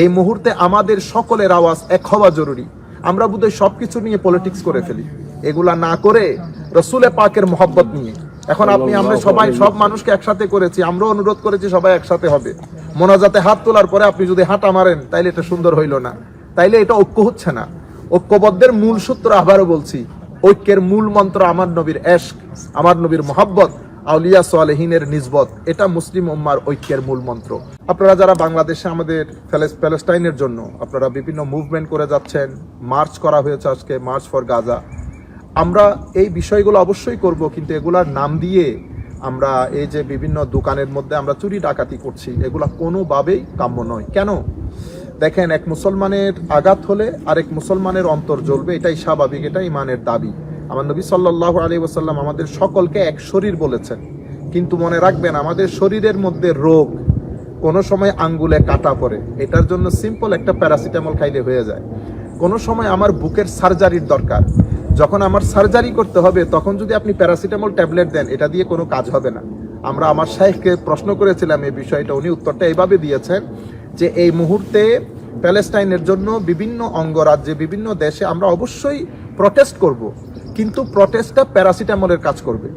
এই মুহূর্তে আমাদের সকলের আওয়াজ এক হওয়া জরুরি। আমরা বোধহয় সবকিছু নিয়ে পলিটিক্স করে ফেলি। এগুলা না করে রসুলে পাকের মোহব্বত নিয়ে। এখন আপনি আমরা সবাই সব মানুষকে একসাথে করেছি। আমরাও অনুরোধ করেছি সবাই একসাথে হবে। মোনাজাতে হাত তোলার পরে আপনি যদি হাঁটা মারেন তাইলে এটা সুন্দর হইল না। তাইলে এটা ঐক্য হচ্ছে না। ঐক্যবদ্ধের মূল সূত্র আবারও বলছি ঐক্যের মূল মন্ত্র আমার নবীর এশক আমার নবীর মোহাব্বত। আউলিয়া সোয়ালেহিনের নিজবত এটা মুসলিম উম্মার ঐক্যের মূল মন্ত্র। আপনারা যারা বাংলাদেশে আমাদের প্যালেস- প্যালেস্টাইনের জন্য আপনারা বিভিন্ন মুভমেন্ট করে যাচ্ছেন মার্চ করা হয়েছে আজকে মার্চ ফর গাজা আমরা এই বিষয়গুলো অবশ্যই করব, কিন্তু এগুলার নাম দিয়ে আমরা এই যে বিভিন্ন দোকানের মধ্যে আমরা চুরি ডাকাতি করছি, এগুলা কোনোভাবেই কাম্য নয়। কেন? দেখেন, এক মুসলমানের আঘাত হলে আরেক মুসলমানের অন্তর জ্বলবে, এটাই স্বাভাবিক, এটাই ইমানের দাবি। আমার নবী সাল্লাহ আলী ওসাল্লাম আমাদের সকলকে এক শরীর বলেছেন। কিন্তু মনে রাখবেন, আমাদের শরীরের মধ্যে রোগ কোনো সময় আঙ্গুলে কাটা পড়ে। এটার জন্য সিম্পল একটা প্যারাসিটামল খাইলে হয়ে যায়। কোনো সময় আমার বুকের সার্জারির দরকার। যখন আমার সার্জারি করতে হবে, তখন যদি আপনি প্যারাসিটামল ট্যাবলেট দেন, এটা দিয়ে কোনো কাজ হবে না। আমরা আমার সাহেবকে প্রশ্ন করেছিলাম এই বিষয়টা, উনি উত্তরটা এইভাবে দিয়েছেন যে এই মুহূর্তে প্যালেস্টাইনের জন্য বিভিন্ন অঙ্গরাজ্যে, বিভিন্ন দেশে আমরা অবশ্যই প্রটেস্ট করব। কিন্তু প্রটেস্টটা প্যারাসিটামলের কাজ করবে।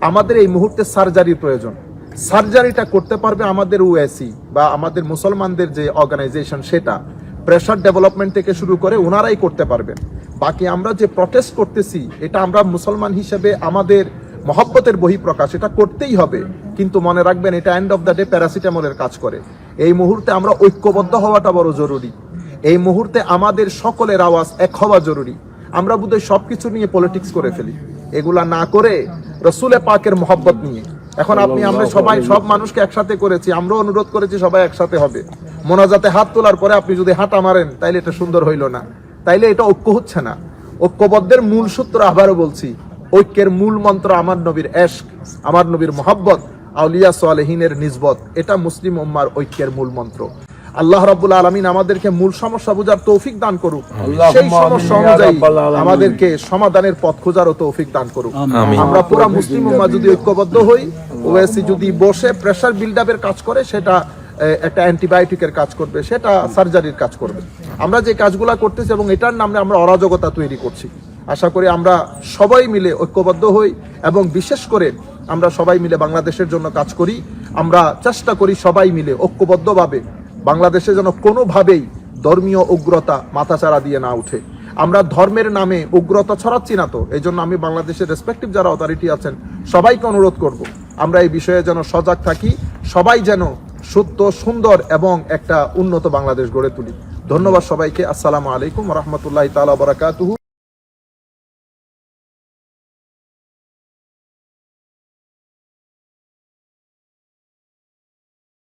আমাদের এই মুহূর্তে সার্জারির প্রয়োজন। সার্জারিটা করতে পারবে আমাদের ওএসি বা আমাদের মুসলমানদের যে অর্গানাইজেশন সেটা। প্রেশার ডেভেলপমেন্ট থেকে শুরু করে ওনারাই করতে পারবেন বাকি আমরা যে প্রটেস্ট করতেছি, এটা আমরা মুসলমান হিসেবে আমাদের মহব্বতের বহিঃপ্রকাশ। এটা করতেই হবে। কিন্তু মনে রাখবেন, এটা এন্ড অফ দ্য ডে প্যারাসিটামলের কাজ করে। এই মুহূর্তে আমরা ঐক্যবদ্ধ হওয়াটা বড় জরুরি। এই মুহূর্তে আমাদের সকলের আওয়াজ এক হওয়া জরুরি। আমরা বোধহয় সবকিছু নিয়ে পলিটিক্স করে ফেলি। এগুলা না করে রসুলে পাকের মোহব্বত নিয়ে। এখন আপনি আমরা সবাই সব মানুষকে একসাথে করেছি আমরাও অনুরোধ করেছি সবাই একসাথে হবে। মোনাজাতে হাত তোলার পরে আপনি যদি হাঁটা মারেন তাইলে এটা সুন্দর হইল না। তাইলে এটা ঐক্য হচ্ছে না। ঐক্যবদ্ধের মূল সূত্র আবারও বলছি ঐক্যের মূল মন্ত্র আমার নবীর এশক আমার নবীর মোহাব্বত আউলিয়া সোয়ালেহিনের নিজবত এটা মুসলিম উম্মার ঐক্যের মূল মন্ত্র। আল্লাহ রাব্বুল আলামিন আমাদেরকে মূল সমস্যা বোঝার তৌফিক দান করুক। সেই সমস্যা অনুযায়ী আমাদেরকে সমাধানের পথ খোঁজারও তৌফিক দান করুক। আমরা পুরা মুসলিম উম্মা যদি ঐক্যবদ্ধ হই ওএসি যদি বসে প্রেসার বিল্ড আপের কাজ করে সেটা একটা অ্যান্টিবায়োটিকের কাজ করবে সেটা সার্জারির কাজ করবে। আমরা যে কাজগুলা করতেছি এবং এটার নামে আমরা অরাজকতা তৈরি করছি। আশা করি আমরা সবাই মিলে ঐক্যবদ্ধ হই এবং বিশেষ করে আমরা সবাই মিলে বাংলাদেশের জন্য কাজ করি। আমরা চেষ্টা করি সবাই মিলে ঐক্যবদ্ধভাবে বাংলাদেশে যেন কোনোভাবেই ধর্মীয় উগ্রতা মাথাচাড়া দিয়ে না উঠে আমরা ধর্মের নামে উগ্রতা ছড়াচ্ছি না তো, এই জন্য আমি বাংলাদেশের রেসপেক্টিভ যারা অথরিটি আছেন, সবাইকে অনুরোধ করব, আমরা এই বিষয়ে যেন সজাগ থাকি, সবাই যেন সত্য, সুন্দর এবং একটা উন্নত বাংলাদেশ গড়ে তুলি। ধন্যবাদ সবাইকে, আসসালামু আলাইকুম রহমতুল্লাহ তালা বারাকাতুহু।